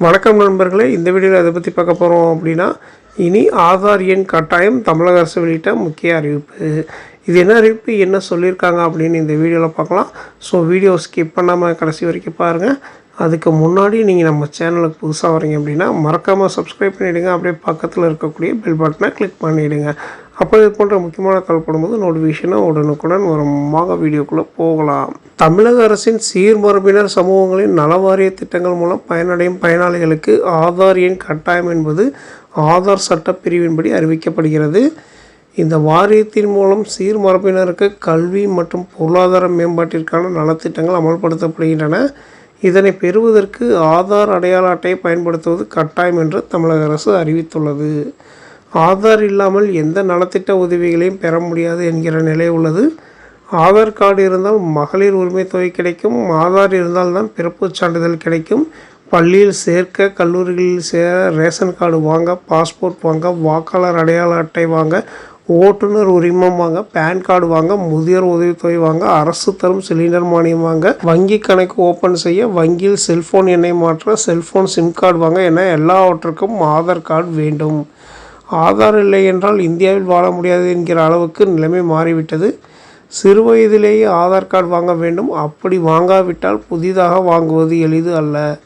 வணக்கம் நண்பர்களே இந்த வீடியோவில் அதை பற்றி பார்க்க போகிறோம் அப்படின்னா இனி ஆதார் எண் கட்டாயம் தமிழக அரசு வெளியிட்ட முக்கிய அறிவிப்பு. இது என்ன அறிவிப்பு என்ன சொல்லியிருக்காங்க அப்படின்னு இந்த வீடியோவில் பார்க்கலாம். ஸோ வீடியோ ஸ்கிப் பண்ணாமல் கடைசி வரைக்கும் பாருங்கள் அதுக்கு முன்னாடி நீங்கள் நம்ம சேனலுக்கு புதுசாக வரீங்க அப்படின்னா மறக்காமல் சப்ஸ்கிரைப் பண்ணிவிடுங்க அப்படியே பக்கத்தில் இருக்கக்கூடிய பெல் பட்டனை கிளிக் பண்ணிவிடுங்க அப்போ இது போன்ற முக்கியமான கால் போடும்போது நோட்டிஃபிகேஷனை உடனுக்குடன் வருமாக வீடியோக்குள்ளே போகலாம். தமிழக அரசின் சீர்மரபினர் சமூகங்களின் நலவாரிய திட்டங்கள் மூலம் பயனடையும் பயனாளிகளுக்கு ஆதார் எண் கட்டாயம் என்பது ஆதார் சட்ட பிரிவின்படி அறிவிக்கப்படுகிறது. இந்த வாரியத்தின் மூலம் சீர்மரபினருக்கு கல்வி மற்றும் பொருளாதார மேம்பாட்டிற்கான நலத்திட்டங்கள் அமல்படுத்தப்படுகின்றன. இதனை பெறுவதற்கு ஆதார் அடையாள அட்டையை பயன்படுத்துவது கட்டாயம் என்று தமிழக அரசு அறிவித்துள்ளது. ஆதார் இல்லாமல் எந்த நலத்திட்ட உதவிகளையும் பெற முடியாது என்கிற நிலை உள்ளது. ஆதார் கார்டு இருந்தால் மகளிர் உரிமை தொகை கிடைக்கும். ஆதார் இருந்தால்தான் பிறப்புச் சான்றிதழ் கிடைக்கும். பள்ளியில் சேர்க்க கல்லூரிகளில் சேர ரேஷன் கார்டு வாங்க பாஸ்போர்ட் வாங்க வாக்காளர் அடையாள அட்டை வாங்க ஓட்டுநர் உரிமம் வாங்க பேன் கார்டு வாங்க முதியோர் உதவித்தொகை வாங்க அரசு தரும் சிலிண்டர் மானியம் வாங்க வங்கி கணக்கு ஓப்பன் செய்ய வங்கியில் செல்ஃபோன் எண்ணை மாற்ற செல்ஃபோன் சிம் கார்டு வாங்க என எல்லாவற்றுக்கும் ஆதார் கார்டு வேண்டும். ஆதார் இல்லை என்றால் இந்தியாவில் வாழ முடியாது என்கிற அளவுக்கு நிலைமை மாறிவிட்டது. சிறு வயதிலேயே ஆதார் கார்டு வாங்க வேண்டும். அப்படி வாங்காவிட்டால் புதிதாக வாங்குவது எளிது அல்ல.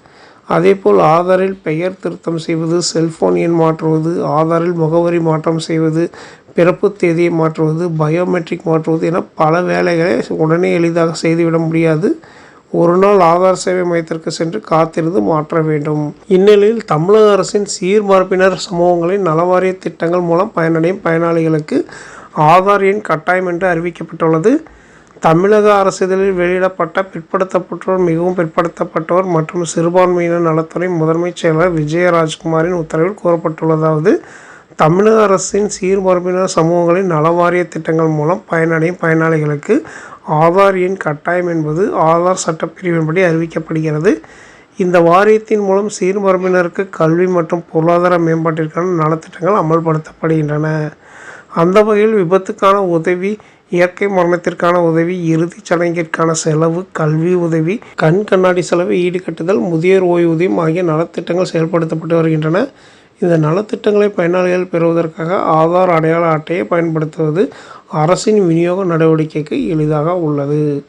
அதேபோல் ஆதாரில் பெயர் திருத்தம் செய்வது செல்போன் எண் மாற்றுவது ஆதாரில் முகவரி மாற்றம் செய்வது பிறப்பு தேதியை மாற்றுவது பயோமெட்ரிக் மாற்றுவது என பல வேலைகளை உடனே எளிதாக செய்துவிட முடியாது. ஒரு நாள் ஆதார் சேவை மையத்திற்கு சென்று காத்திருந்து மாற்ற வேண்டும். இந்நிலையில் தமிழக அரசின் சீர்மரப்பினர் சமூகங்களின் நலவாரிய திட்டங்கள் மூலம் பயனடையும் பயனாளிகளுக்கு ஆதார் எண் கட்டாயம் என்று அறிவிக்கப்பட்டுள்ளது. தமிழக அரசிதழில் வெளியிடப்பட்ட பிற்படுத்தப்பட்டோர் மிகவும் பிற்படுத்தப்பட்டோர் மற்றும் சிறுபான்மையினர் நலத்துறை முதன்மைச் செயலர் விஜயராஜ்குமாரின் உத்தரவில் கூறப்பட்டுள்ளதாவது தமிழக அரசின் சீர்மரபினர் சமூகங்களின் நலவாரிய திட்டங்கள் மூலம் பயனடையும் பயனாளிகளுக்கு ஆதார் எண் கட்டாயம் என்பது ஆதார் சட்டப்பிரிவின்படி அறிவிக்கப்படுகிறது. இந்த வாரியத்தின் மூலம் சீர்மரபினருக்கு கல்வி மற்றும் பொருளாதார மேம்பாட்டிற்கான நலத்திட்டங்கள் அமல்படுத்தப்படுகின்றன. அந்த வகையில் விபத்துக்கான உதவி இயற்கை மரணத்திற்கான உதவி இறுதிச் சடங்கிற்கான செலவு கல்வி உதவி கண் கண்ணாடி செலவு ஈடுகட்டுதல் முதியோர் ஓய்வூதியம் ஆகிய நலத்திட்டங்கள் செயல்படுத்தப்பட்டு வருகின்றன. இந்த நலத்திட்டங்களை பயனாளிகள் பெறுவதற்காக ஆதார் அடையாள அட்டையை பயன்படுத்துவது அரசின் விநியோக நடவடிக்கைக்கு எளிதாக உள்ளது.